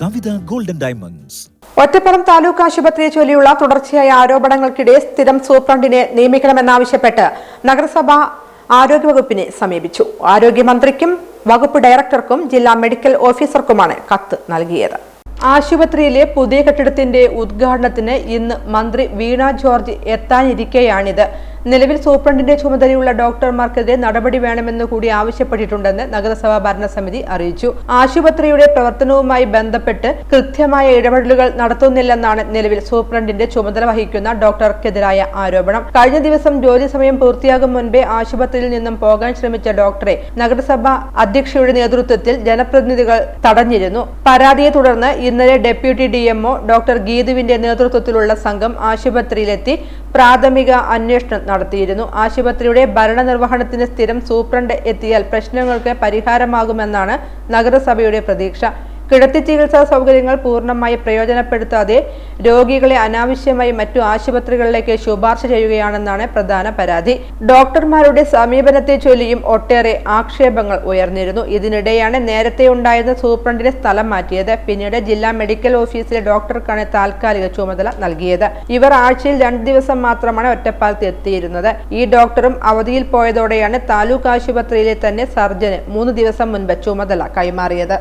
Kavitha golden diamonds. ഒറ്റപ്പുറം taluk ആശുപത്രിയെ ചൊല്ലിയുള്ള തുടർച്ചയായ ആരോപണങ്ങൾക്കിടെ സ്ഥിരം സൂപ്രണ്ടിനെ നിയമിക്കണമെന്നാവശ്യപ്പെട്ട് നഗരസഭ ആരോഗ്യവകുപ്പിനെ സമീപിച്ചു. ആരോഗ്യമന്ത്രിക്കും വകുപ്പ് ഡയറക്ടർക്കും ജില്ലാ മെഡിക്കൽ ഓഫീസർക്കുമാണ് കത്ത് നൽകിയത്. ആശുപത്രിയിലെ പുതിയ കെട്ടിടത്തിന്റെ ഉദ്ഘാടനത്തിന് ഇന്ന് മന്ത്രി വീണ ജോർജ് എത്താനിരിക്കെയാണിത്. നിലവിൽ സൂപ്രണ്ടിന്റെ ചുമതലയുള്ള ഡോക്ടർമാർക്കെതിരെ നടപടി വേണമെന്ന് കൂടി ആവശ്യപ്പെട്ടിട്ടുണ്ടെന്ന് നഗരസഭാ ഭരണസമിതി അറിയിച്ചു. ആശുപത്രിയുടെ പ്രവർത്തനവുമായി ബന്ധപ്പെട്ട് കൃത്യമായ ഇടപെടലുകൾ നടത്തുന്നില്ലെന്നാണ് നിലവിൽ സൂപ്രണ്ടിന്റെ ചുമതല വഹിക്കുന്ന ഡോക്ടർക്കെതിരായ ആരോപണം. കഴിഞ്ഞ ദിവസം ജോലി സമയം പൂർത്തിയാകും മുൻപേ ആശുപത്രിയിൽ നിന്നും പോകാൻ ശ്രമിച്ച ഡോക്ടറെ നഗരസഭാ അധ്യക്ഷയുടെ നേതൃത്വത്തിൽ ജനപ്രതിനിധികൾ തടഞ്ഞിരുന്നു. പരാതിയെ തുടർന്ന് ഇന്നലെ ഡെപ്യൂട്ടി ഡിഎംഒ ഡോക്ടർ ഗീതുവിന്റെ നേതൃത്വത്തിലുള്ള സംഘം ആശുപത്രിയിലെത്തി പ്രാഥമിക അന്വേഷണം നടത്തിയിരുന്നു. ആശുപത്രിയുടെ ഭരണനിർവഹണത്തിന് സ്ഥിരം സൂപ്രണ്ട് എത്തിയാൽ പ്രശ്നങ്ങൾക്ക് പരിഹാരമാകുമെന്നാണ് നഗരസഭയുടെ പ്രതീക്ഷ. കിടത്തി ചികിത്സാ സൗകര്യങ്ങൾ പൂർണമായി പ്രയോജനപ്പെടുത്താതെ രോഗികളെ അനാവശ്യമായി മറ്റു ആശുപത്രികളിലേക്ക് ശുപാർശ ചെയ്യുകയാണെന്നാണ് പ്രധാന പരാതി. ഡോക്ടർമാരുടെ സമീപനത്തെ ചൊല്ലിയും ഒട്ടേറെ ആക്ഷേപങ്ങൾ ഉയർന്നിരുന്നു. ഇതിനിടെയാണ് നേരത്തെ ഉണ്ടായിരുന്ന സൂപ്രണ്ടിനെ സ്ഥലം മാറ്റിയത്. പിന്നീട് ജില്ലാ മെഡിക്കൽ ഓഫീസിലെ ഡോക്ടർക്കാണ് താൽക്കാലിക ചുമതല നൽകിയത്. ഇവർ ആഴ്ചയിൽ രണ്ട് ദിവസം മാത്രമാണ് ഒറ്റപ്പാലത്ത് എത്തിയിരുന്നത്. ഈ ഡോക്ടറും അവധിയിൽ പോയതോടെയാണ് താലൂക്ക് ആശുപത്രിയിലെ തന്നെ സർജന് മൂന്ന് ദിവസം മുൻപ് ചുമതല കൈമാറിയത്.